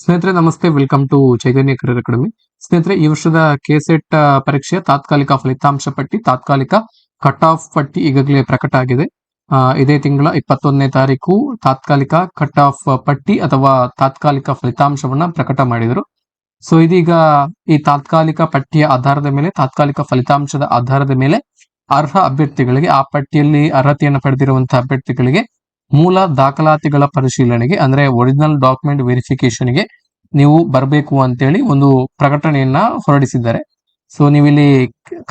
ಸ್ನೇಹಿತರೆ, ನಮಸ್ತೆ. Welcome to Chaitanya career academy ಸ್ನೇಹಿತರೆ, ಈ ವರ್ಷದ ಕೆಸೆಟ್ ಪರೀಕ್ಷೆಯ ತಾತ್ಕಾಲಿಕ ಫಲಿತಾಂಶ ಪಟ್ಟಿ, ತಾತ್ಕಾಲಿಕ ಕಟ್ ಆಫ್ ಪಟ್ಟಿ ಈಗಾಗಲೇ ಪ್ರಕಟ ಆಗಿದೆ. ಇದೇ ತಿಂಗಳ ಇಪ್ಪತ್ತೊಂದನೇ ತಾರೀಕು ತಾತ್ಕಾಲಿಕ ಕಟ್ ಆಫ್ ಪಟ್ಟಿ ಅಥವಾ ತಾತ್ಕಾಲಿಕ ಫಲಿತಾಂಶವನ್ನ ಪ್ರಕಟ ಮಾಡಿದರು. ಸೊ ಇದೀಗ ಈ ತಾತ್ಕಾಲಿಕ ಪಟ್ಟಿಯ ಆಧಾರದ ಮೇಲೆ, ತಾತ್ಕಾಲಿಕ ಫಲಿತಾಂಶದ ಆಧಾರದ ಮೇಲೆ ಅರ್ಹ ಅಭ್ಯರ್ಥಿಗಳಿಗೆ ಆ ಪಟ್ಟಿಯಲ್ಲಿ ಅರ್ಹತೆಯನ್ನು ಪಡೆದಿರುವಂತಹ ಅಭ್ಯರ್ಥಿಗಳಿಗೆ ಮೂಲ ದಾಖಲಾತಿಗಳ ಪರಿಶೀಲನೆಗೆ, ಅಂದ್ರೆ ಒರಿಜಿನಲ್ ಡಾಕ್ಯುಮೆಂಟ್ ವೆರಿಫಿಕೇಶನ್ಗೆ ನೀವು ಬರಬೇಕು ಅಂತೇಳಿ ಒಂದು ಪ್ರಕಟಣೆಯನ್ನ ಹೊರಡಿಸಿದ್ದಾರೆ. ಸೊ ನೀವಿಲ್ಲಿ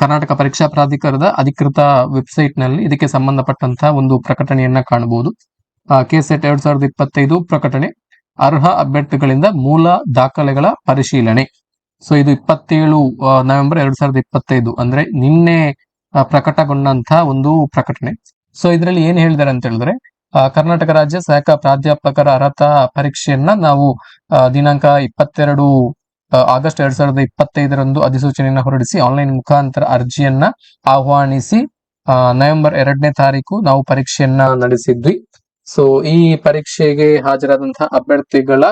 ಕರ್ನಾಟಕ ಪರೀಕ್ಷಾ ಪ್ರಾಧಿಕಾರದ ಅಧಿಕೃತ ವೆಬ್ಸೈಟ್ನಲ್ಲಿ ಇದಕ್ಕೆ ಸಂಬಂಧಪಟ್ಟಂತಹ ಒಂದು ಪ್ರಕಟಣೆಯನ್ನ ಕಾಣಬಹುದು. ಕೆಸೆಟ್ ಎರಡ್ ಸಾವಿರದ ಇಪ್ಪತ್ತೈದು ಪ್ರಕಟಣೆ, ಅರ್ಹ ಅಭ್ಯರ್ಥಿಗಳಿಂದ ಮೂಲ ದಾಖಲೆಗಳ ಪರಿಶೀಲನೆ. ಸೊ ಇದು ಇಪ್ಪತ್ತೇಳು ನವೆಂಬರ್ ಎರಡ್ ಸಾವಿರದ ಇಪ್ಪತ್ತೈದು, ಅಂದ್ರೆ ನಿನ್ನೆ ಪ್ರಕಟಗೊಂಡಂತಹ ಒಂದು ಪ್ರಕಟಣೆ. ಸೊ ಇದರಲ್ಲಿ ಏನ್ ಹೇಳಿದ್ದಾರೆ ಅಂತ ಹೇಳಿದ್ರೆ ಕರ್ನಾಟಕ ರಾಜ್ಯ ಸಹಾಯಕ ಪ್ರಾಧ್ಯಾಪಕರ ಅರ್ಹತಾ ಪರೀಕ್ಷೆಯನ್ನ ನಾವು ದಿನಾಂಕ ಇಪ್ಪತ್ತೆರಡು ಆಗಸ್ಟ್ ಎರಡ್ ಸಾವಿರದ ಇಪ್ಪತ್ತೈದರಂದು ಅಧಿಸೂಚನೆಯನ್ನು ಹೊರಡಿಸಿ ಆನ್ಲೈನ್ ಮುಖಾಂತರ ಅರ್ಜಿಯನ್ನ ಆಹ್ವಾನಿಸಿ ನವೆಂಬರ್ ಎರಡನೇ ತಾರೀಕು ನಾವು ಪರೀಕ್ಷೆಯನ್ನ ನಡೆಸಿದ್ವಿ. ಸೊ ಈ ಪರೀಕ್ಷೆಗೆ ಹಾಜರಾದಂತಹ ಅಭ್ಯರ್ಥಿಗಳ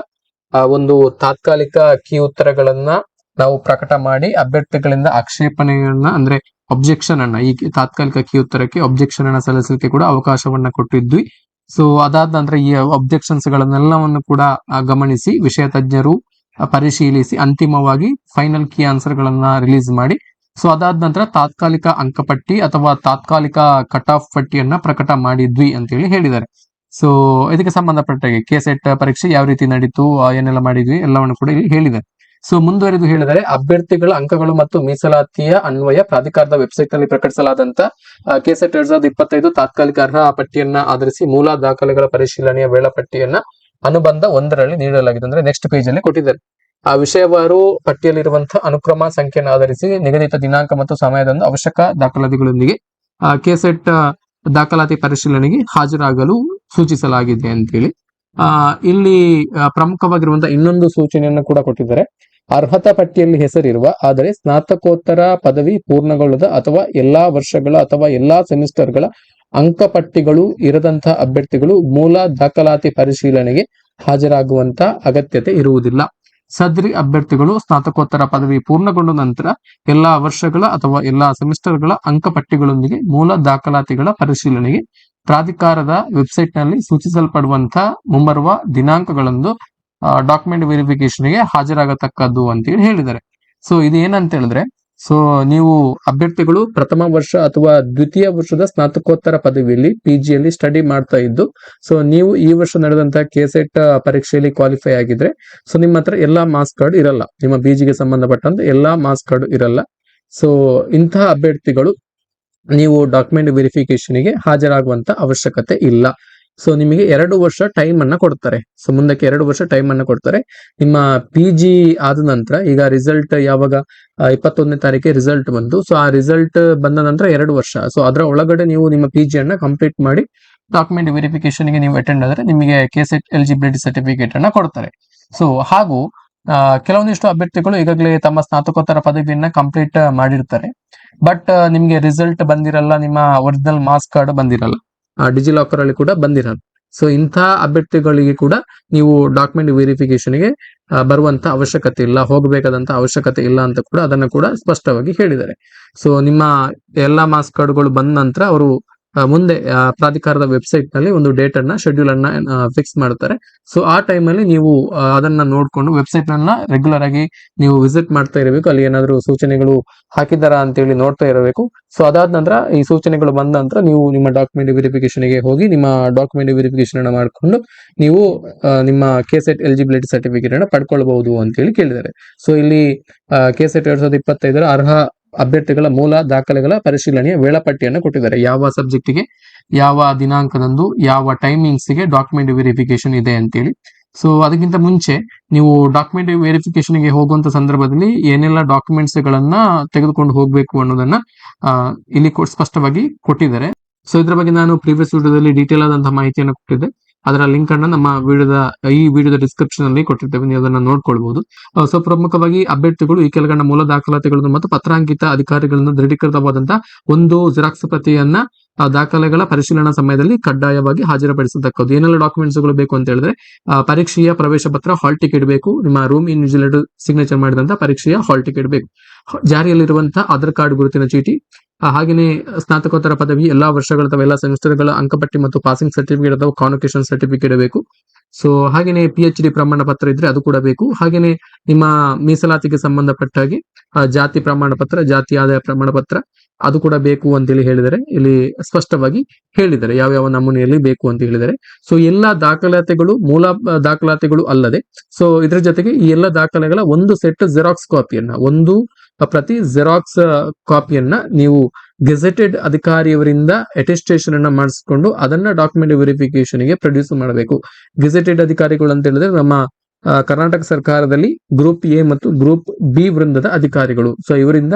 ಒಂದು ತಾತ್ಕಾಲಿಕ ಕೀ ಉತ್ತರಗಳನ್ನ ನಾವು ಪ್ರಕಟ ಮಾಡಿ, ಅಭ್ಯರ್ಥಿಗಳಿಂದ ಆಕ್ಷೇಪಣೆಯನ್ನ, ಅಂದ್ರೆ ಅಬ್ಜೆಕ್ಷನ್ ಅನ್ನ, ಈ ತಾತ್ಕಾಲಿಕ ಕೀ ಉತ್ತರಕ್ಕೆ ಅಬ್ಜೆಕ್ಷನ್ ಅನ್ನ ಸಲ್ಲಿಸಲಿಕ್ಕೆ ಕೂಡ ಅವಕಾಶವನ್ನ ಕೊಟ್ಟಿದ್ವಿ. ಸೊ ಅದಾದ ನಂತರ ಈ ಅಬ್ಜೆಕ್ಷನ್ಸ್ ಗಳನ್ನೆಲ್ಲವನ್ನು ಕೂಡ ಗಮನಿಸಿ, ವಿಷಯ ತಜ್ಞರು ಪರಿಶೀಲಿಸಿ, ಅಂತಿಮವಾಗಿ ಫೈನಲ್ ಕೀ ಆನ್ಸರ್ ಗಳನ್ನ ರಿಲೀಸ್ ಮಾಡಿ. ಸೊ ಅದಾದ ನಂತರ ತಾತ್ಕಾಲಿಕ ಅಂಕಪಟ್ಟಿ ಅಥವಾ ತಾತ್ಕಾಲಿಕ ಕಟ್ ಆಫ್ ಪಟ್ಟಿಯನ್ನ ಪ್ರಕಟ ಮಾಡಿದ್ವಿ ಅಂತೇಳಿ ಹೇಳಿದ್ದಾರೆ. ಸೊ ಇದಕ್ಕೆ ಸಂಬಂಧಪಟ್ಟಾಗೆ ಕೆ ಸೆಟ್ ಪರೀಕ್ಷೆ ಯಾವ ರೀತಿ ನಡೀತು ಏನೆಲ್ಲ ಮಾಡಿದ್ವಿ, ಎಲ್ಲವನ್ನು ಕೂಡ ಇಲ್ಲಿ ಹೇಳಿದ್ದಾರೆ. ಸೊ ಮುಂದುವರೆದು ಹೇಳಿದರೆ ಅಭ್ಯರ್ಥಿಗಳ ಅಂಕಗಳು ಮತ್ತು ಮೀಸಲಾತಿಯ ಅನ್ವಯ ಪ್ರಾಧಿಕಾರದ ವೆಬ್ಸೈಟ್ನಲ್ಲಿ ಪ್ರಕಟಿಸಲಾದಂತ ಕೆಸೆಟ್ ಎರಡ್ ಸಾವಿರದ ಇಪ್ಪತ್ತೈದು ತಾತ್ಕಾಲಿಕ ಅರ್ಹ ಪಟ್ಟಿಯನ್ನ ಆಧರಿಸಿ ಮೂಲ ದಾಖಲೆಗಳ ಪರಿಶೀಲನೆಯ ವೇಳಾಪಟ್ಟಿಯನ್ನ ಅನುಬಂಧ ಒಂದರಲ್ಲಿ ನೀಡಲಾಗಿದೆ. ಅಂದ್ರೆ ನೆಕ್ಸ್ಟ್ ಪೇಜ್ ಅಲ್ಲಿ ಕೊಟ್ಟಿದ್ದಾರೆ. ಆ ವಿಷಯವಾರು ಪಟ್ಟಿಯಲ್ಲಿರುವಂತಹ ಅನುಕ್ರಮ ಸಂಖ್ಯೆಯನ್ನು ಆಧರಿಸಿ ನಿಗದಿತ ದಿನಾಂಕ ಮತ್ತು ಸಮಯದಂದು ಅವಶ್ಯಕ ದಾಖಲಾತಿಗಳೊಂದಿಗೆ ಕೆಸೆಟ್ ದಾಖಲಾತಿ ಪರಿಶೀಲನೆಗೆ ಹಾಜರಾಗಲು ಸೂಚಿಸಲಾಗಿದೆ ಅಂತೇಳಿ. ಆ, ಇಲ್ಲಿ ಪ್ರಮುಖವಾಗಿರುವಂತಹ ಇನ್ನೊಂದು ಸೂಚನೆಯನ್ನು ಕೂಡ ಕೊಟ್ಟಿದ್ದಾರೆ. ಅರ್ಹತಾ ಪಟ್ಟಿಯಲ್ಲಿ ಹೆಸರಿರುವ, ಆದರೆ ಸ್ನಾತಕೋತ್ತರ ಪದವಿ ಪೂರ್ಣಗೊಳ್ಳದ ಅಥವಾ ಎಲ್ಲಾ ವರ್ಷಗಳ ಅಥವಾ ಎಲ್ಲಾ ಸೆಮಿಸ್ಟರ್ಗಳ ಅಂಕಪಟ್ಟಿಗಳು ಇರದಂತಹ ಅಭ್ಯರ್ಥಿಗಳು ಮೂಲ ದಾಖಲಾತಿ ಪರಿಶೀಲನೆಗೆ ಹಾಜರಾಗುವಂತ ಅಗತ್ಯತೆ ಇರುವುದಿಲ್ಲ. ಸದ್ರಿ ಅಭ್ಯರ್ಥಿಗಳು ಸ್ನಾತಕೋತ್ತರ ಪದವಿ ಪೂರ್ಣಗೊಂಡ ನಂತರ ಎಲ್ಲಾ ವರ್ಷಗಳ ಅಥವಾ ಎಲ್ಲಾ ಸೆಮಿಸ್ಟರ್ಗಳ ಅಂಕಪಟ್ಟಿಗಳೊಂದಿಗೆ ಮೂಲ ದಾಖಲಾತಿಗಳ ಪರಿಶೀಲನೆಗೆ ಪ್ರಾಧಿಕಾರದ ವೆಬ್ಸೈಟ್ನಲ್ಲಿ ಸೂಚಿಸಲ್ಪಡುವಂತಹ ಮುಂಬರುವ ದಿನಾಂಕಗಳಂದು ಡಾಕ್ಯುಮೆಂಟ್ ವೆರಿಫಿಕೇಶನ್ಗೆ ಹಾಜರಾಗತಕ್ಕದ್ದು ಅಂತೇಳಿ ಹೇಳಿದ್ದಾರೆ. ಸೊ ಇದು ಏನಂತ ಹೇಳಿದ್ರೆ ಸೊ ನೀವು ಅಭ್ಯರ್ಥಿಗಳು ಪ್ರಥಮ ವರ್ಷ ಅಥವಾ ದ್ವಿತೀಯ ವರ್ಷದ ಸ್ನಾತಕೋತ್ತರ ಪದವಿಯಲ್ಲಿ ಪಿ ಜಿಯಲ್ಲಿ ಸ್ಟಡಿ ಮಾಡ್ತಾ ಇದ್ದು ಸೊ ನೀವು ಈ ವರ್ಷ ನಡೆದಂತಹ ಕೆಸೆಟ್ ಪರೀಕ್ಷೆಯಲ್ಲಿ ಕ್ವಾಲಿಫೈ ಆಗಿದ್ರೆ ಸೊ ನಿಮ್ಮ ಹತ್ರ ಎಲ್ಲಾ ಮಾರ್ಕ್ಸ್ ಕಾರ್ಡ್ ಇರಲ್ಲ. ನಿಮ್ಮ ಬಿ ಜಿಗೆ ಸಂಬಂಧಪಟ್ಟಂತ ಎಲ್ಲಾ ಮಾರ್ಕ್ಸ್ ಕಾರ್ಡ್ ಇರಲ್ಲ. ಸೊ ಇಂತಹ ಅಭ್ಯರ್ಥಿಗಳು ನೀವು ಡಾಕ್ಯುಮೆಂಟ್ ವೆರಿಫಿಕೇಶನ್ಗೆ ಹಾಜರಾಗುವಂತ ಅವಶ್ಯಕತೆ ಇಲ್ಲ. ಸೊ ನಿಮಗೆ ಎರಡು ವರ್ಷ ಟೈಮ್ ಅನ್ನ ಕೊಡ್ತಾರೆ. ಸೊ ಮುಂದಕ್ಕೆ ಎರಡು ವರ್ಷ ಟೈಮ್ ಅನ್ನ ಕೊಡ್ತಾರೆ. ನಿಮ್ಮ ಪಿ ಜಿ ಆದ ನಂತರ, ಈಗ ರಿಸಲ್ಟ್ ಯಾವಾಗ? ಇಪ್ಪತ್ತೊಂದನೇ ತಾರೀಕಿಗೆ ರಿಸಲ್ಟ್ ಬಂತು ಸೊ ಆ ರಿಸಲ್ಟ್ ಬಂದ ನಂತರ ಎರಡು ವರ್ಷ. ಸೊ ಅದರ ಒಳಗಡೆ ನೀವು ನಿಮ್ಮ ಪಿ ಜಿಯನ್ನ ಕಂಪ್ಲೀಟ್ ಮಾಡಿ ಡಾಕ್ಯುಮೆಂಟ್ ವೆರಿಫಿಕೇಶನ್ಗೆ ನೀವು ಅಟೆಂಡ್ ಆದ್ರೆ ನಿಮಗೆ ಕೆಸೆಟ್ ಎಲಿಜಿಬಿಲಿಟಿ ಸರ್ಟಿಫಿಕೇಟ್ ಅನ್ನ ಕೊಡ್ತಾರೆ. ಸೊ ಹಾಗೂ ಕೆಲವೊಂದಿಷ್ಟು ಅಭ್ಯರ್ಥಿಗಳು ಈಗಾಗಲೇ ತಮ್ಮ ಸ್ನಾತಕೋತ್ತರ ಪದವಿಯನ್ನ ಕಂಪ್ಲೀಟ್ ಮಾಡಿರ್ತಾರೆ. ಬಟ್ ನಿಮ್ಗೆ ರಿಸಲ್ಟ್ ಬಂದಿರಲ್ಲ, ನಿಮ್ಮ ಒರಿಜಿನಲ್ ಮಾರ್ಕ್ಸ್ ಕಾರ್ಡ್ ಬಂದಿರಲ್ಲ. ಡಿಜಿಲಾಕರ್ ಅಲ್ಲಿ ಕೂಡ ಬಂದಿರಲ್ಲ ಸೊ ಇಂತಹ ಅಭ್ಯರ್ಥಿಗಳಿಗೆ ಕೂಡ ನೀವು ಡಾಕ್ಯುಮೆಂಟ್ ವೆರಿಫಿಕೇಶನ್ಗೆ ಬರುವಂತ ಅವಶ್ಯಕತೆ ಇಲ್ಲ, ಹೋಗಬೇಕಾದಂತ ಅವಶ್ಯಕತೆ ಇಲ್ಲ ಅಂತ ಕೂಡ ಅದನ್ನ ಕೂಡ ಸ್ಪಷ್ಟವಾಗಿ ಹೇಳಿದ್ದಾರೆ. ಸೊ ನಿಮ್ಮ ಎಲ್ಲಾ ಮಾಸ್ಕ್ ಕಾರ್ಡ್ಗಳು ಬಂದ ನಂತರ ಅವರು ಮುಂದೆ ಪ್ರಾಧಿಕಾರದ ವೆಬ್ಸೈಟ್ನಲ್ಲಿ ಒಂದು ಡೇಟ್ ಅನ್ನ ಶೆಡ್ಯೂಲ್ ಅನ್ನ ಫಿಕ್ಸ್ ಮಾಡ್ತಾರೆ. ಸೊ ಆ ಟೈಮ್ ಅಲ್ಲಿ ನೀವು ಅದನ್ನ ನೋಡ್ಕೊಂಡು ವೆಬ್ಸೈಟ್ ಅನ್ನ ರೆಗ್ಯುಲರ್ ಆಗಿ ನೀವು ವಿಸಿಟ್ ಮಾಡ್ತಾ ಇರಬೇಕು. ಅಲ್ಲಿ ಏನಾದ್ರು ಸೂಚನೆಗಳು ಹಾಕಿದಾರಾ ಅಂತೇಳಿ ನೋಡ್ತಾ ಇರಬೇಕು. ಸೊ ಅದಾದ ನಂತರ ಈ ಸೂಚನೆಗಳು ಬಂದ ನಂತರ ನೀವು ನಿಮ್ಮ ಡಾಕ್ಯುಮೆಂಟ್ ವೆರಿಫಿಕೇಶನ್ಗೆ ಹೋಗಿ ನಿಮ್ಮ ಡಾಕ್ಯುಮೆಂಟ್ ವೆರಿಫಿಕೇಶನ್ ಅನ್ನ ಮಾಡಿಕೊಂಡು ನೀವು ನಿಮ್ಮ ಕೆಸೆಟ್ ಎಲಿಜಿಬಿಲಿಟಿ ಸರ್ಟಿಫಿಕೇಟ್ ಅನ್ನ ಪಡ್ಕೊಳ್ಬಹುದು ಅಂತೇಳಿ ಕೇಳಿದ್ದಾರೆ. ಸೊ ಇಲ್ಲಿ ಕೆಸೆಟ್ ಎರಡ್ ಸಾವಿರದ ಇಪ್ಪತ್ತೈದರ ಅರ್ಹ ಅಭ್ಯರ್ಥಿಗಳ ಮೂಲ ದಾಖಲೆಗಳ ಪರಿಶೀಲನೆಯ ವೇಳಾಪಟ್ಟಿಯನ್ನು ಕೊಟ್ಟಿದ್ದಾರೆ. ಯಾವ ಸಬ್ಜೆಕ್ಟ್ಗೆ ಯಾವ ದಿನಾಂಕದಂದು, ಯಾವ ಟೈಮಿಂಗ್ಸ್ಗೆ ಡಾಕ್ಯುಮೆಂಟ್ ವೆರಿಫಿಕೇಶನ್ ಇದೆ ಅಂತೇಳಿ. ಸೊ ಅದಕ್ಕಿಂತ ಮುಂಚೆ ನೀವು ಡಾಕ್ಯುಮೆಂಟ್ ವೆರಿಫಿಕೇಶನ್ಗೆ ಹೋಗುವಂತ ಸಂದರ್ಭದಲ್ಲಿ ಏನೆಲ್ಲ ಡಾಕ್ಯುಮೆಂಟ್ಸ್ ಗಳನ್ನ ತೆಗೆದುಕೊಂಡು ಹೋಗ್ಬೇಕು ಅನ್ನೋದನ್ನ ಇಲ್ಲಿ ಸ್ಪಷ್ಟವಾಗಿ ಕೊಟ್ಟಿದ್ದಾರೆ. ಸೊ ಇದ್ರ ಬಗ್ಗೆ ನಾನು ಪ್ರೀವಿಯಸ್ ವಿಡಿಯೋದಲ್ಲಿ ಡೀಟೇಲ್ ಆದಂತಹ ಮಾಹಿತಿಯನ್ನು ಕೊಟ್ಟಿದ್ದೆ. ಅದರ ಲಿಂಕ್ ಅನ್ನ ನಮ್ಮ ವಿಡಿಯೋದ ಈ ವಿಡಿಯೋದ ಡಿಸ್ಕ್ರಿಪ್ಷನ್ ಅಲ್ಲಿ ಕೊಟ್ಟಿರ್ತೇವೆ, ನೀವು ಅದನ್ನ ನೋಡ್ಕೊಳ್ಬಹುದು ಸೊ ಪ್ರಮುಖವಾಗಿ ಅಭ್ಯರ್ಥಿಗಳು ಈ ಕೆಳಗಣ ಮೂಲ ದಾಖಲಾತಿಗಳನ್ನು ಮತ್ತು ಪತ್ರಾಂಕಿತ ಅಧಿಕಾರಿಗಳನ್ನು ದೃಢೀಕೃತವಾದಂತಹ ಒಂದು ಜೆರಾಕ್ಸ್ ಪ್ರತಿಯನ್ನ ದಾಖಲೆಗಳ ಪರಿಶೀಲನಾ ಸಮಯದಲ್ಲಿ ಕಡ್ಡಾಯವಾಗಿ ಹಾಜರುಪಡಿಸತಕ್ಕದ್ದು. ಏನೆಲ್ಲ ಡಾಕ್ಯುಮೆಂಟ್ಸ್ಗಳು ಬೇಕು ಅಂತ ಹೇಳಿದ್ರೆ ಪರೀಕ್ಷೆಯ ಪ್ರವೇಶ ಪತ್ರ ಹಾಲ್ ಟಿಕೆಟ್ ಬೇಕು, ನಿಮ್ಮ ರೂಮ್ ಇನ್ವಿಜಿಲೇಟರ್ ಸಿಗ್ನೇಚರ್ ಮಾಡಿದಂತ ಪರೀಕ್ಷೆಯ ಹಾಲ್ ಟಿಕೆಟ್ ಬೇಕು. ಜಾರಿಯಲ್ಲಿರುವಂತಹ ಆಧಾರ್ ಕಾರ್ಡ್ ಗುರುತಿನ ಚೀಟಿ ಆ, ಹಾಗೇನೆ ಸ್ನಾತಕೋತ್ತರ ಪದವಿ ಎಲ್ಲಾ ವರ್ಷಗಳ ಅಥವಾ ಎಲ್ಲಾ ಸೆಮಿಸ್ಟರ್ಗಳ ಅಂಕಪಟ್ಟಿ ಮತ್ತು ಪಾಸಿಂಗ್ ಸರ್ಟಿಫಿಕೇಟ್ ಅಥವಾ ಕಾನ್ವೊಕೇಶನ್ ಸರ್ಟಿಫಿಕೇಟ್ ಬೇಕು. ಸೊ ಹಾಗೇನೆ ಪಿ ಎಚ್ ಡಿ ಪ್ರಮಾಣ ಪತ್ರ ಇದ್ರೆ ಅದು ಕೂಡ ಬೇಕು. ಹಾಗೇನೆ ನಿಮ್ಮ ಮೀಸಲಾತಿಗೆ ಸಂಬಂಧಪಟ್ಟ ಹಾಗೆ ಜಾತಿ ಪ್ರಮಾಣ ಪತ್ರ ಜಾತಿ ಆದಾಯ ಪ್ರಮಾಣ ಪತ್ರ ಅದು ಕೂಡ ಬೇಕು ಅಂತೇಳಿ ಹೇಳಿದರೆ ಇಲ್ಲಿ ಸ್ಪಷ್ಟವಾಗಿ ಹೇಳಿದರೆ ಯಾವ ಯಾವ ನಮೂನೆಯಲ್ಲಿ ಬೇಕು ಅಂತ ಹೇಳಿದರೆ. ಸೊ ಎಲ್ಲಾ ದಾಖಲಾತಿಗಳು ಮೂಲ ದಾಖಲಾತಿಗಳು ಅಲ್ಲದೆ ಸೊ ಇದ್ರ ಜೊತೆಗೆ ಈ ಎಲ್ಲ ದಾಖಲೆಗಳ ಒಂದು ಸೆಟ್ ಜೆರಾಕ್ಸ್ ಕಾಪಿಯನ್ನ ಒಂದು ಪ್ರತಿ ಜೆರಾಕ್ಸ್ ಕಾಪಿಯನ್ನ ನೀವು ಗೆಜೆಟೆಡ್ ಅಧಿಕಾರಿಯವರಿಂದ ಅಟೆಸ್ಟೇಷನ್ ಅನ್ನ ಮಾಡಿಸಿಕೊಂಡು ಅದನ್ನ ಡಾಕ್ಯುಮೆಂಟ್ ವೆರಿಫಿಕೇಶನ್ಗೆ ಪ್ರೊಡ್ಯೂಸ್ ಮಾಡಬೇಕು. ಗೆಜೆಟೆಡ್ ಅಧಿಕಾರಿಗಳು ಅಂತ ಹೇಳಿದ್ರೆ ನಮ್ಮ ಕರ್ನಾಟಕ ಸರ್ಕಾರದಲ್ಲಿ ಗ್ರೂಪ್ ಎ ಮತ್ತು ಗ್ರೂಪ್ ಬಿ ವೃಂದದ ಅಧಿಕಾರಿಗಳು. ಸೊ ಇವರಿಂದ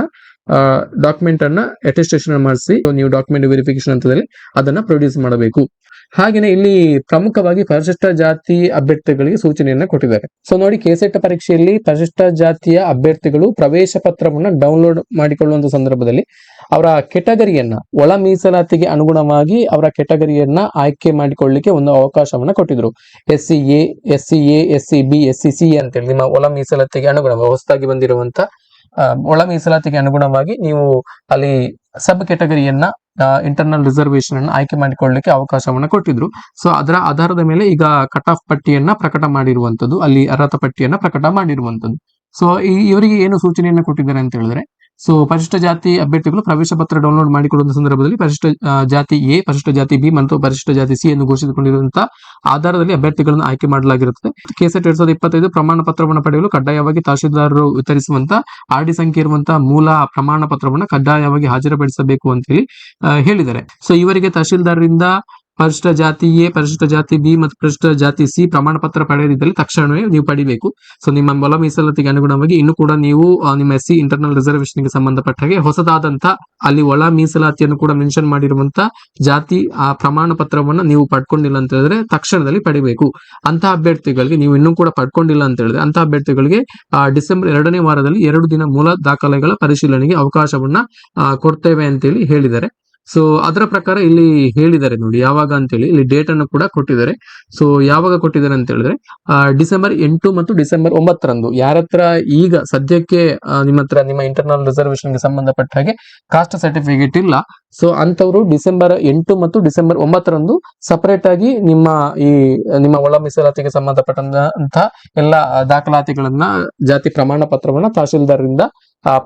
ಡಾಕ್ಯುಮೆಂಟ್ ಅನ್ನ ಅಟೆಸ್ಟೇಷನ್ ಮಾಡಿಸಿ, ನೀವು ಡಾಕ್ಯುಮೆಂಟ್ ವೆರಿಫಿಕೇಶನ್ ಅಂತದಲ್ಲಿ ಅದನ್ನ ಪ್ರೊಡ್ಯೂಸ್ ಮಾಡಬೇಕು. ಹಾಗೇನೆ ಇಲ್ಲಿ ಪ್ರಮುಖವಾಗಿ ಪರಿಶಿಷ್ಟ ಜಾತಿ ಅಭ್ಯರ್ಥಿಗಳಿಗೆ ಸೂಚನೆಯನ್ನ ಕೊಟ್ಟಿದ್ದಾರೆ. ಸೊ ನೋಡಿ ಕೆಸೆಟ್ ಪರೀಕ್ಷೆಯಲ್ಲಿ ಪರಿಶಿಷ್ಟ ಜಾತಿಯ ಅಭ್ಯರ್ಥಿಗಳು ಪ್ರವೇಶ ಪತ್ರವನ್ನ ಡೌನ್ಲೋಡ್ ಮಾಡಿಕೊಳ್ಳುವಂತ ಸಂದರ್ಭದಲ್ಲಿ ಅವರ ಕೆಟಗರಿಯನ್ನ, ಒಳ ಮೀಸಲಾತಿಗೆ ಅನುಗುಣವಾಗಿ ಅವರ ಕೆಟಗರಿಯನ್ನ ಆಯ್ಕೆ ಮಾಡಿಕೊಳ್ಳಿಕ್ಕೆ ಒಂದು ಅವಕಾಶವನ್ನ ಕೊಟ್ಟಿದ್ರು. S C A S C A S C B S C C ಅಂತೇಳಿ, ನಿಮ್ಮ ಒಳ ಮೀಸಲಾತಿಗೆ ಅನುಗುಣ ಹೊಸದಾಗಿ ಬಂದಿರುವಂತ ಒಳ ಮೀಸಲಾತಿಗೆ ಅನುಗುಣವಾಗಿ ನೀವು ಅಲ್ಲಿ ಸಬ್ ಕೆಟಗರಿಯನ್ನ ಇಂಟರ್ನಲ್ ರಿಸರ್ವೇಶನ್ ಅನ್ನು ಆಯ್ಕೆ ಮಾಡಿಕೊಳ್ಳಲಿಕ್ಕೆ ಅವಕಾಶವನ್ನ ಕೊಟ್ಟಿದ್ರು. ಸೊ ಅದರ ಆಧಾರದ ಮೇಲೆ ಈಗ ಕಟ್ ಆಫ್ ಪಟ್ಟಿಯನ್ನ ಪ್ರಕಟ ಮಾಡಿರುವಂತದ್ದು, ಅಲ್ಲಿ ಅರ್ಹತಾ ಪಟ್ಟಿಯನ್ನ ಪ್ರಕಟ ಮಾಡಿರುವಂತದ್ದು. ಸೊ ಇವರಿಗೆ ಏನು ಸೂಚನೆಯನ್ನ ಕೊಟ್ಟಿದ್ದಾರೆ ಅಂತ ಹೇಳಿದ್ರೆ ಸೊ ಪರಿಶಿಷ್ಟ ಜಾತಿ ಅಭ್ಯರ್ಥಿಗಳು ಪ್ರವೇಶ ಪತ್ರ ಡೌನ್ಲೋಡ್ ಮಾಡಿಕೊಳ್ಳುವ ಸಂದರ್ಭದಲ್ಲಿ ಪರಿಶಿಷ್ಟ ಜಾತಿ ಎ ಪರಿಶಿಷ್ಟ ಜಾತಿ ಬಿ ಮತ್ತು ಪರಿಶಿಷ್ಟ ಜಾತಿ ಸಿ ಎಂದು ಘೋಷಿಸಿಕೊಂಡಿರುವಂತಹ ಆಧಾರದಲ್ಲಿ ಅಭ್ಯರ್ಥಿಗಳನ್ನು ಆಯ್ಕೆ ಮಾಡಲಾಗಿರುತ್ತದೆ. ಕೆಸೆಟ್ ಎರಡ್ ಸಾವಿರದ ಇಪ್ಪತ್ತೈದು ಪ್ರಮಾಣ ಪತ್ರವನ್ನು ಪಡೆಯಲು ಕಡ್ಡಾಯವಾಗಿ ತಹಶೀಲ್ದಾರರು ವಿತರಿಸುವಂತಹ ಆರ್ ಡಿ ಸಂಖ್ಯೆ ಇರುವಂತಹ ಮೂಲ ಪ್ರಮಾಣ ಪತ್ರವನ್ನು ಕಡ್ಡಾಯವಾಗಿ ಹಾಜರುಪಡಿಸಬೇಕು ಅಂತ ಹೇಳಿ ಹೇಳಿದ್ದಾರೆ. ಸೊ ಇವರಿಗೆ ತಹಶೀಲ್ದಾರರಿಂದ ಪರಿಶಿಷ್ಟ ಜಾತಿ ಎ ಪರಿಶಿಷ್ಟ ಜಾತಿ ಬಿ ಮತ್ತು ಪರಿಶಿಷ್ಟ ಜಾತಿ ಸಿ ಪ್ರಮಾಣ ಪತ್ರ ಪಡೆಯದಿದ್ದಲ್ಲಿ ತಕ್ಷಣವೇ ನೀವು ಪಡಿಬೇಕು. ಸೊ ನಿಮ್ಮ ಮೊಲ ಮೀಸಲಾತಿಗೆ ಅನುಗುಣವಾಗಿ ಇನ್ನು ಕೂಡ ನೀವು ನಿಮ್ಮ ಎಸ್ ಸಿ ಇಂಟರ್ನಲ್ ರಿಸರ್ವೇಶನ್ಗೆ ಸಂಬಂಧಪಟ್ಟ ಹಾಗೆ ಹೊಸದಾದಂತ ಅಲ್ಲಿ ಒಳ ಮೀಸಲಾತಿಯನ್ನು ಕೂಡ ಮೆನ್ಷನ್ ಮಾಡಿರುವಂತ ಜಾತಿ, ಆ ಪ್ರಮಾಣ ಪತ್ರವನ್ನ ನೀವು ಪಡ್ಕೊಂಡಿಲ್ಲ ಅಂತ ಹೇಳಿದ್ರೆ ತಕ್ಷಣದಲ್ಲಿ ಪಡಿಬೇಕು. ಅಂತ ಅಭ್ಯರ್ಥಿಗಳಿಗೆ ನೀವು ಇನ್ನೂ ಕೂಡ ಪಡ್ಕೊಂಡಿಲ್ಲ ಅಂತ ಹೇಳಿದ್ರೆ ಅಂತ ಅಭ್ಯರ್ಥಿಗಳಿಗೆ ಡಿಸೆಂಬರ್ ಎರಡನೇ ವಾರದಲ್ಲಿ ಎರಡು ದಿನ ಮೂಲ ದಾಖಲೆಗಳ ಪರಿಶೀಲನೆಗೆ ಅವಕಾಶವನ್ನ ಕೊಡ್ತೇವೆ ಅಂತೇಳಿ ಹೇಳಿದ್ದಾರೆ. ಸೊ ಅದರ ಪ್ರಕಾರ ಇಲ್ಲಿ ಹೇಳಿದ್ದಾರೆ ನೋಡಿ, ಯಾವಾಗ ಅಂತೇಳಿ ಇಲ್ಲಿ ಡೇಟ್ ಅನ್ನು ಕೂಡ ಕೊಟ್ಟಿದ್ದಾರೆ. ಸೊ ಯಾವಾಗ ಕೊಟ್ಟಿದ್ದಾರೆ ಅಂತ ಹೇಳಿದ್ರೆ ಡಿಸೆಂಬರ್ ಎಂಟು ಮತ್ತು ಡಿಸೆಂಬರ್ ಒಂಬತ್ತರಂದು. ಯಾರತ್ರ ಈಗ ಸದ್ಯಕ್ಕೆ ನಿಮ್ಮ ಹತ್ರ ನಿಮ್ಮ ಇಂಟರ್ನಲ್ ರಿಸರ್ವೇಶನ್ಗೆ ಸಂಬಂಧಪಟ್ಟ ಹಾಗೆ ಕಾಸ್ಟ್ ಸರ್ಟಿಫಿಕೇಟ್ ಇಲ್ಲ. ಸೊ ಅಂತವರು ಡಿಸೆಂಬರ್ ಎಂಟು ಮತ್ತು ಡಿಸೆಂಬರ್ ಒಂಬತ್ತರಂದು ಸಪರೇಟ್ ಆಗಿ ನಿಮ್ಮ ಈ, ನಿಮ್ಮ ಒಳ ಮೀಸಲಾತಿಗೆ ಸಂಬಂಧಪಟ್ಟಂತಹ ಎಲ್ಲ ದಾಖಲಾತಿಗಳನ್ನ, ಜಾತಿ ಪ್ರಮಾಣ ಪತ್ರವನ್ನ ತಹಶೀಲ್ದಾರರಿಂದ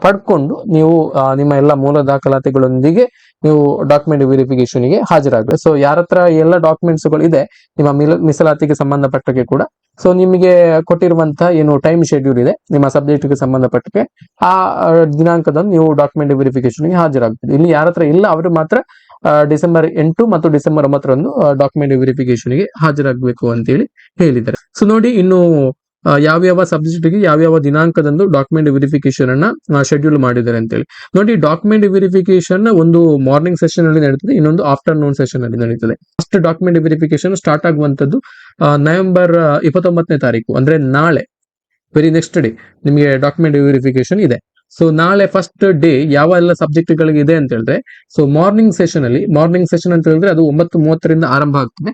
ಪಡ್ಕೊಂಡು ನೀವು ನಿಮ್ಮ ಎಲ್ಲ ಮೂಲ ದಾಖಲಾತಿಗಳೊಂದಿಗೆ ನೀವು ಡಾಕ್ಯುಮೆಂಟ್ ವೆರಿಫಿಕೇಶನ್ಗೆ ಹಾಜರಾಗಬೇಕು ಸೊ ಯಾರ ಹತ್ರ ಎಲ್ಲ ಡಾಕ್ಯುಮೆಂಟ್ಸ್ಗಳು ಇದೆ, ನಿಮ್ಮ ಮೀಸಲಾತಿಗೆ ಸಂಬಂಧಪಟ್ಟಕ್ಕೆ ಕೂಡ. ಸೊ ನಿಮಗೆ ಕೊಟ್ಟಿರುವಂತಹ ಏನು ಟೈಮ್ ಶೆಡ್ಯೂಲ್ ಇದೆ, ನಿಮ್ಮ ಸಬ್ಜೆಕ್ಟ್ಗೆ ಸಂಬಂಧಪಟ್ಟಗೆ ಆ ದಿನಾಂಕದಂದು ನೀವು ಡಾಕ್ಯುಮೆಂಟ್ ವೆರಿಫಿಕೇಶನ್ಗೆ ಇಲ್ಲಿ ಯಾರ ಹತ್ರ ಇಲ್ಲ, ಅವರು ಮಾತ್ರ ಡಿಸೆಂಬರ್ ಎಂಟು ಮತ್ತು ಡಿಸೆಂಬರ್ ಒಂಬತ್ತರಂದು ಡಾಕ್ಯುಮೆಂಟ್ ವೆರಿಫಿಕೇಶನ್ಗೆ ಹಾಜರಾಗಬೇಕು ಅಂತೇಳಿ ಹೇಳಿದ್ದಾರೆ. ಸೊ ನೋಡಿ, ಇನ್ನು ಯಾವ್ಯಾವ ಗೆ ಯಾವ್ಯಾವ ದಿನಾಂಕದಂದು ಡಾಕ್ಯುಮೆಂಟ್ ವೆರಿಫಿಕೇಶನ್ ಅನ್ನ ಶೆಡ್ಯೂಲ್ ಮಾಡಿದ್ದಾರೆ ಅಂತೇಳಿ. ನೋಡಿ ಡಾಕ್ಯುಮೆಂಟ್ ವೆರಿಫಿಕೇಶನ್ ಒಂದು ಮಾರ್ನಿಂಗ್ ಸೆಷನ್ ಅಲ್ಲಿ ನಡೀತದೆ, ಇನ್ನೊಂದು ಆಫ್ಟರ್ನೂನ್ ಸೆಷನ್ ಅಲ್ಲಿ ನಡೀತದೆ. ಫಸ್ಟ್ ಡಾಕ್ಯುಮೆಂಟ್ ವೆರಿಫಿಕೇಶನ್ ಸ್ಟಾರ್ಟ್ ಆಗುವಂತದ್ದು ನವೆಂಬರ್ ಇಪ್ಪತ್ತೊಂಬತ್ತನೇ ತಾರೀಕು, ಅಂದ್ರೆ ನಾಳೆ ವೆರಿ ನೆಕ್ಸ್ಟ್ ಡೇ ನಿಮಗೆ ಡಾಕ್ಯುಮೆಂಟ್ ವೆರಿಫಿಕೇಶನ್ ಇದೆ. ಸೊ ನಾಳೆ ಫಸ್ಟ್ ಡೇ ಯಾವ ಎಲ್ಲ ಸಬ್ಜೆಕ್ಟ್ ಗಳಿಗೆ ಇದೆ ಅಂತ ಹೇಳಿದ್ರೆ ಸೊ ಮಾರ್ನಿಂಗ್ ಸೆಷನ್ ಅಲ್ಲಿ ಮಾರ್ನಿಂಗ್ ಸೆಷನ್ ಅಂತ ಹೇಳಿದ್ರೆ ಅದು ಒಂಬತ್ತು ಮೂವತ್ತರಿಂದ ಆರಂಭ ಆಗ್ತದೆ.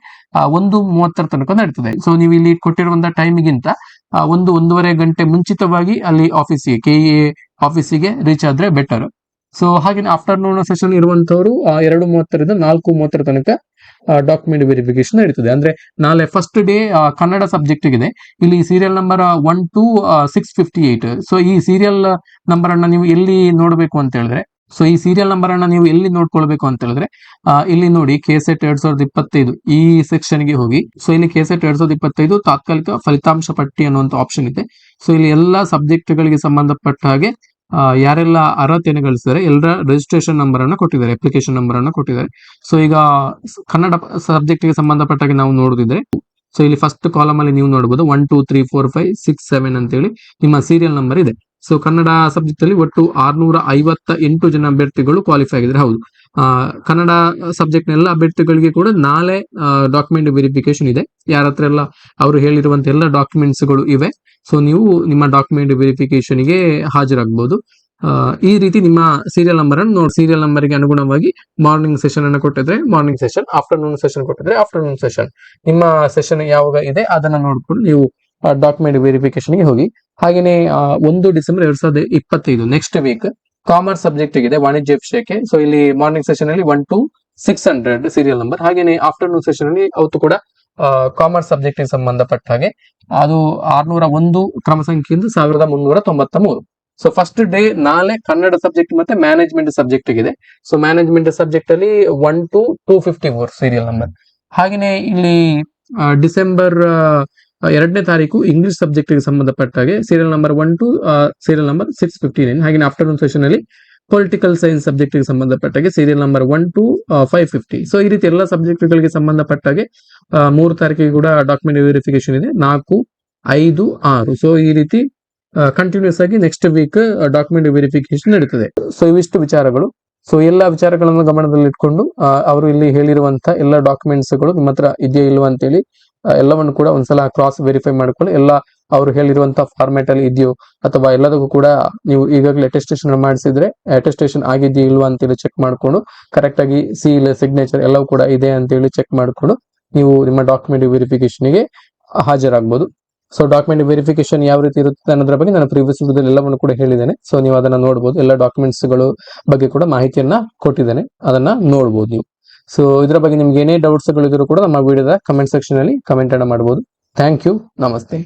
ಒಂದು ಮೂವತ್ತರ ತನಕ ನಡೀತದೆ. ಸೊ ನೀವು ಇಲ್ಲಿ ಕೊಟ್ಟಿರುವಂತಹ ಟೈಮಿಗಿಂತ ಒಂದು ಒಂದೂವರೆ ಗಂಟೆ ಮುಂಚಿತವಾಗಿ ಅಲ್ಲಿ ಆಫೀಸಿಗೆ ಕೆ ಎ ಆಫೀಸಿಗೆ ರೀಚ್ ಆದ್ರೆ ಬೆಟರ್ ಸೊ ಹಾಗೆ ಆಫ್ಟರ್ನೂನ್ ಸೆಷನ್ ಇರುವಂತವರು ಎರಡು ಮೂವತ್ತರಿಂದ ನಾಲ್ಕು ಮೂವತ್ತರ ತನಕ ಡಾಕ್ಯುಮೆಂಟ್ ವೆರಿಫಿಕೇಶನ್ ನಡೀತದೆ. ಅಂದ್ರೆ ನಾಳೆ ಫಸ್ಟ್ ಡೇ ಕನ್ನಡ ಸಬ್ಜೆಕ್ಟ್ ಇದೆ ಇಲ್ಲಿ serial number one two six fifty eight so ಈ ಸೀರಿಯಲ್ ನಂಬರ್ ಅನ್ನ ನೀವು ಎಲ್ಲಿ ನೋಡಬೇಕು ಅಂತ ಹೇಳಿದ್ರೆ ಸೊ ಈ ಸೀರಿಯಲ್ ನಂಬರ್ ಅನ್ನ ನೀವು ಎಲ್ಲಿ ನೋಡ್ಕೊಳ್ಬೇಕು ಅಂತ ಹೇಳಿದ್ರೆ ಇಲ್ಲಿ ನೋಡಿ ಕೆಸೆಟ್ ಎರಡ್ ಸಾವಿರದ ಇಪ್ಪತ್ತೈದು, ಈ ಸೆಕ್ಷನ್ಗೆ ಹೋಗಿ. ಸೊ ಇಲ್ಲಿ ಕೆಸೆಟ್ ಎರಡ್ ಸಾವಿರದ ಇಪ್ಪತ್ತೈದು ತಾತ್ಕಾಲಿಕ ಫಲಿತಾಂಶ ಪಟ್ಟಿ ಅನ್ನುವಂತ ಆಪ್ಷನ್ ಇದೆ. ಸೊ ಇಲ್ಲಿ ಎಲ್ಲಾ ಸಬ್ಜೆಕ್ಟ್ ಗಳಿಗೆ ಸಂಬಂಧಪಟ್ಟ ಹಾಗೆ ಯಾರೆಲ್ಲ ಅರ್ಹತೆಯನ್ನು ಗಳಿಸಿದ್ದಾರೆ, ಎಲ್ಲರ ರಿಜಿಸ್ಟ್ರೇಷನ್ ನಂಬರ್ ಅನ್ನ ಕೊಟ್ಟಿದ್ದಾರೆ ಅಪ್ಲಿಕೇಶನ್ ನಂಬರ್ ಅನ್ನ ಕೊಟ್ಟಿದ್ದಾರೆ. ಸೊ ಈಗ ಕನ್ನಡ ಸಬ್ಜೆಕ್ಟ್ಗೆ ಸಂಬಂಧಪಟ್ಟ ಹಾಗೆ ನಾವು ನೋಡುದಿದ್ರೆ ಸೊ ಇಲ್ಲಿ ಫಸ್ಟ್ ಕಾಲಮ್ ಅಲ್ಲಿ ನೀವು ನೋಡಬಹುದು one two three four five six seven ಅಂತೇಳಿ ನಿಮ್ಮ ಸೀರಿಯಲ್ ನಂಬರ್ ಇದೆ. ಸೊ ಕನ್ನಡ ಸಬ್ಜೆಕ್ಟ್ ಅಲ್ಲಿ ಒಟ್ಟು ಆರ್ನೂರ ಐವತ್ತ ಎಂಟು ಜನ ಅಭ್ಯರ್ಥಿಗಳು ಕ್ವಾಲಿಫೈ ಆಗಿದ್ರೆ ಹೌದು. ಕನ್ನಡ ಸಬ್ಜೆಕ್ಟ್ ಎಲ್ಲ ಅಭ್ಯರ್ಥಿಗಳಿಗೆ ಕೂಡ ನಾಳೆ ಡಾಕ್ಯುಮೆಂಟ್ ವೆರಿಫಿಕೇಶನ್ ಇದೆ. ಯಾರ ಹತ್ರ ಎಲ್ಲ ಅವರು ಹೇಳಿರುವಂತ ಎಲ್ಲ ಡಾಕ್ಯುಮೆಂಟ್ಸ್ಗಳು ಇವೆ. ಸೊ ನೀವು ನಿಮ್ಮ ಡಾಕ್ಯುಮೆಂಟ್ ವೆರಿಫಿಕೇಶನ್ಗೆ ಹಾಜರಾಗಬಹುದು ಈ ರೀತಿ ನಿಮ್ಮ ಸೀರಿಯಲ್ ನಂಬರ್ ಅನ್ನು ನೋಡಿ. ಸೀರಿಯಲ್ ನಂಬರ್ಗೆ ಅನುಗುಣವಾಗಿ ಮಾರ್ನಿಂಗ್ ಸೆಷನ್ ಅನ್ನು ಕೊಟ್ಟಿದ್ರೆ ಮಾರ್ನಿಂಗ್ ಸೆಷನ್ ಆಫ್ಟರ್ನೂನ್ ಸೆಷನ್ ಕೊಟ್ಟಿದ್ರೆ ಆಫ್ಟರ್ನೂನ್ ಸೆಷನ್ ನಿಮ್ಮ ಸೆಷನ್ ಯಾವಾಗ ಇದೆ, ಅದನ್ನ ನೋಡ್ಕೊಂಡು ನೀವು ಡಾಕ್ಯುಮೆಂಟ್ ವೆರಿಫಿಕೇಶನ್ಗೆ ಹೋಗಿ. ಹಾಗೇನೆ ಆ, ಒಂದು ಡಿಸೆಂಬರ್ ಎರಡ್ ಸಾವಿರದ ಇಪ್ಪತ್ತೈದು ನೆಕ್ಸ್ಟ್ ವೀಕ್ ಕಾಮರ್ಸ್ ಸಬ್ಜೆಕ್ಟ್ ಇದೆ ವಾಣಿಜ್ಯ ವಿಷಯಕ್ಕೆ. ಸೊ ಇಲ್ಲಿ ಮಾರ್ನಿಂಗ್ ಸೆಷನ್ ಅಲ್ಲಿ one two six hundred serial number ಹಾಗೆಯೇ ಆಫ್ಟರ್ನೂನ್ ಸೆಷನ್ ಅಲ್ಲಿ ಅವತ್ತು ಕೂಡ ಕಾಮರ್ಸ್ ಸಬ್ಜೆಕ್ಟ್ ಸಂಬಂಧಪಟ್ಟ ಹಾಗೆ. ಅದು ಆರ್ನೂರ ಒಂದು ಕ್ರಮ ಸಂಖ್ಯೆಯಿಂದ ಸಾವಿರದ ಮುನ್ನೂರ ತೊಂಬತ್ತ ಮೂರು. ಸೊ ಫಸ್ಟ್ ಡೇ ನಾಳೆ ಕನ್ನಡ ಸಬ್ಜೆಕ್ಟ್ ಮತ್ತೆ ಮ್ಯಾನೇಜ್ಮೆಂಟ್ ಸಬ್ಜೆಕ್ಟ್ ಇದೆ ಸೊ ಮ್ಯಾನೇಜ್ಮೆಂಟ್ ಸಬ್ಜೆಕ್ಟ್ ಅಲ್ಲಿ one two two fifty four serial number ಹಾಗೆಯೇ ಇಲ್ಲಿ ಡಿಸೆಂಬರ್ ಎರಡನೇ ತಾರೀಕು ಇಂಗ್ಲಿಷ್ ಸಬ್ಜೆಕ್ಟ್ಗೆ ಸಂಬಂಧಪಟ್ಟ ಹಾಗೆ serial number one two serial number six fifty nine ಹಾಗೆ ಆಫ್ಟರ್ನೂನ್ ಸೆಷನ್ ಅಲ್ಲಿ ಪೊಲಿಟಿಕಲ್ ಸೈನ್ಸ್ ಸಬ್ಜೆಕ್ಟ್ಗೆ ಸಂಬಂಧಪಟ್ಟ ಹಾಗೆ serial number one two five fifty so ಈ ರೀತಿ ಎಲ್ಲ ಸಬ್ಜೆಕ್ಟ್ ಗಳಿಗೆ ಸಂಬಂಧಪಟ್ಟ ಆ, ಮೂರು ತಾರೀಕಿಗೆ ಕೂಡ ಡಾಕ್ಯುಮೆಂಟ್ ವೆರಿಫಿಕೇಶನ್ ಇದೆ. ನಾಲ್ಕು ಐದು ಆರು. ಸೊ ಈ ರೀತಿ ಕಂಟಿನ್ಯೂಸ್ ಆಗಿ ನೆಕ್ಸ್ಟ್ ವೀಕ್ ಡಾಕ್ಯುಮೆಂಟ್ ವೆರಿಫಿಕೇಶನ್ ನಡೀತದೆ. ಸೊ ಇವಿಷ್ಟು ವಿಚಾರಗಳು. ಸೊ ಎಲ್ಲ ವಿಚಾರಗಳನ್ನು ಗಮನದಲ್ಲಿ ಇಟ್ಕೊಂಡು ಅವರು ಇಲ್ಲಿ ಹೇಳಿರುವಂತಹ ಎಲ್ಲ ಡಾಕ್ಯುಮೆಂಟ್ಸ್ಗಳು ನಿಮ್ಮ ಹತ್ರ ಇದೆಯಾ ಇಲ್ವಾ ಅಂತೇಳಿ ಎಲ್ಲವನ್ನು ಕೂಡ ಒಂದ್ಸಲ ಕ್ರಾಸ್ ವೆರಿಫೈ ಮಾಡ್ಕೊಂಡು ಎಲ್ಲ ಅವರು ಹೇಳಿರುವಂತ ಫಾರ್ಮ್ಯಾಟ್ ಅಲ್ಲಿ ಇದೆಯೋ ಅಥವಾ ಎಲ್ಲದಕ್ಕೂ ಕೂಡ ನೀವು ಈಗಾಗಲೇ ಅಟೆಸ್ಟೇಷನ್ ಮಾಡಿಸಿದ್ರೆ ಅಟೆಸ್ಟೇಷನ್ ಆಗಿದೆಯಾ ಇಲ್ವಾ ಅಂತೇಳಿ ಚೆಕ್ ಮಾಡ್ಕೊಂಡು ಕರೆಕ್ಟ್ ಆಗಿ ಸೀಲ್ ಸಿಗ್ನೇಚರ್ ಎಲ್ಲವೂ ಕೂಡ ಇದೆ ಅಂತೇಳಿ ಚೆಕ್ ಮಾಡ್ಕೊಂಡು ನೀವು ನಿಮ್ಮ ಡಾಕ್ಯುಮೆಂಟ್ ವೆರಿಫಿಕೇಶನ್ಗೆ ಹಾಜರಾಗಬಹುದು ಸೊ ಡಾಕ್ಯುಮೆಂಟ್ ವೆರಿಫಿಕೇಶನ್ ಯಾವ ರೀತಿ ಇರುತ್ತೆ ಅನ್ನೋದ್ರ ಬಗ್ಗೆ ನಾನು ಪ್ರೀವಿಯಸ್ ವಿಡಿಯೋದಲ್ಲಿ ಎಲ್ಲವನ್ನು ಕೂಡ ಹೇಳಿದ್ದೇನೆ. ಸೊ ನೀವು ಅದನ್ನ ನೋಡಬಹುದು ಎಲ್ಲ ಡಾಕ್ಯುಮೆಂಟ್ಸ್ಗಳು ಬಗ್ಗೆ ಕೂಡ ಮಾಹಿತಿಯನ್ನ ಕೊಟ್ಟಿದ್ದೇನೆ. ಅದನ್ನ ನೋಡಬಹುದು ನೀವು. ಸೊ ಇದರ ಬಗ್ಗೆ ನಿಮ್ಗೆ ಏನೇ ಡೌಟ್ಸ್ ಗಳಿದ್ರು ಕೂಡ ನಮ್ಮ ವಿಡಿಯೋದ ಕಮೆಂಟ್ ಸೆಕ್ಷನ್ ಅಲ್ಲಿ ಕಮೆಂಟ್ ಅನ್ನ ಮಾಡಬಹುದು ಥ್ಯಾಂಕ್ ಯು ನಮಸ್ತೆ